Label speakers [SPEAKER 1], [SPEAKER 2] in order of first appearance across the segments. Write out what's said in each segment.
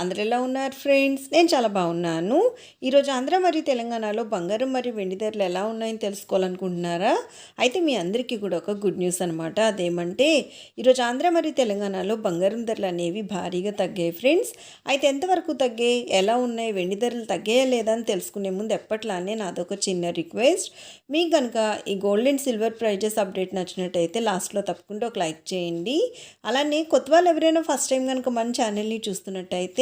[SPEAKER 1] అందరు ఎలా ఉన్నారు ఫ్రెండ్స్? నేను చాలా బాగున్నాను. ఈరోజు ఆంధ్ర మరియు తెలంగాణలో బంగారం మరియు వెండి ధరలు ఎలా ఉన్నాయని తెలుసుకోవాలనుకుంటున్నారా? అయితే మీ అందరికీ కూడా ఒక గుడ్ న్యూస్ అనమాట అదేమంటే ఈరోజు ఆంధ్ర మరియు తెలంగాణలో బంగారం ధరలు అనేవి భారీగా తగ్గాయి ఫ్రెండ్స్. అయితే ఎంతవరకు తగ్గాయి? ఎలా ఉన్నాయి? వెండి ధరలు తగ్గాయా లేదా అని తెలుసుకునే ముందు ఎప్పట్లానే నాదొక చిన్న రిక్వెస్ట్. మీకు కనుక ఈ gold and silver prizes update నచ్చినట్టయితే లాస్ట్లో తప్పకుండా ఒక లైక్ చేయండి. అలానే కొత్త వాళ్ళు ఎవరైనా ఫస్ట్ టైం కనుక మన ఛానల్ని చూస్తున్నట్టయితే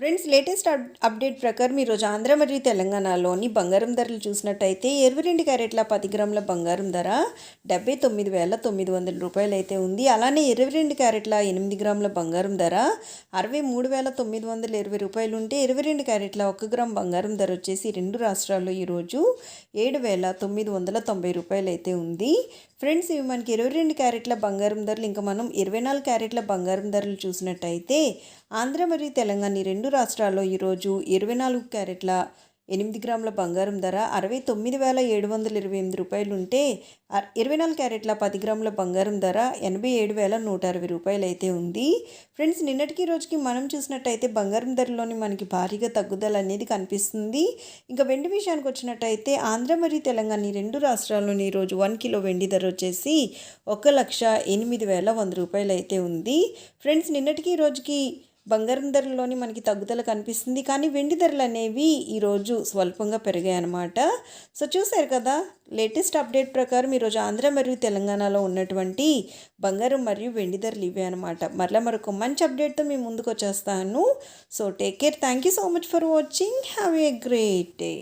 [SPEAKER 1] ఫ్రెండ్స్ లేటెస్ట్ అప్ అప్డేట్ ప్రకారం ఈరోజు ఆంధ్ర మరియు తెలంగాణలోని బంగారం ధరలు చూసినట్టయితే ఇరవై రెండు క్యారెట్ల పది గ్రాముల బంగారం ధర డెబ్బై తొమ్మిది వేల తొమ్మిది వందల రూపాయలు అయితే ఉంది. అలానే ఇరవై రెండు క్యారెట్ల ఎనిమిది గ్రాముల బంగారం ధర అరవై మూడు వేల తొమ్మిది వందల ఇరవై రూపాయలు ఉంటే ఇరవై రెండు క్యారెట్ల ఒక గ్రామ్ బంగారం ధర వచ్చేసి రెండు రాష్ట్రాల్లో ఈరోజు ఏడు వేల తొమ్మిది వందల తొంభై రూపాయలు అయితే ఉంది. ఫ్రెండ్స్ ఇవి మనకి ఇరవై రెండు క్యారెట్ల బంగారం ధరలు ఇంకా మనం ఇరవై నాలుగు క్యారెట్ల బంగారం ధరలు చూసినట్టయితే ఆంధ్ర మరియు తెలంగాణ ఈ రెండు రాష్ట్రాల్లో ఈరోజు ఇరవై నాలుగు క్యారెట్ల ఎనిమిది గ్రాముల బంగారం ధర అరవై తొమ్మిది వేల ఏడు వందల ఇరవై ఎనిమిది రూపాయలు ఉంటే ఇరవై నాలుగు క్యారెట్ల పది గ్రాముల బంగారం ధర ఎనభై ఏడు వేల నూట అరవై రూపాయలు అయితే ఉంది. ఫ్రెండ్స్ నిన్నటికి రోజుకి మనం చూసినట్టయితే బంగారం ధరలోని మనకి భారీగా తగ్గుదల అనేది కనిపిస్తుంది. ఇంకా వెండి విషయానికి వచ్చినట్టయితే ఆంధ్ర మరియు తెలంగాణ ఈ రెండు రాష్ట్రాల్లోని ఈరోజు వన్ కిలో వెండి ధర వచ్చేసి ఒక లక్ష ఎనిమిది వేల వంద రూపాయలు అయితే ఉంది. ఫ్రెండ్స్ నిన్నటికి రోజుకి బంగారం ధరలోని మనకి తగ్గుదల కనిపిస్తుంది. కానీ వెండి ధరలు అనేవి ఈరోజు స్వల్పంగా పెరిగాయి అనమాట సో చూశారు కదా లేటెస్ట్ అప్డేట్ ప్రకారం ఈరోజు ఆంధ్ర మరియు తెలంగాణలో ఉన్నటువంటి బంగారం మరియు వెండి ధరలు ఇవే అనమాట మరలా మరొక మంచి అప్డేట్తో మేము ముందుకు వచ్చేస్తాను. So take care thank you so much for watching have a great day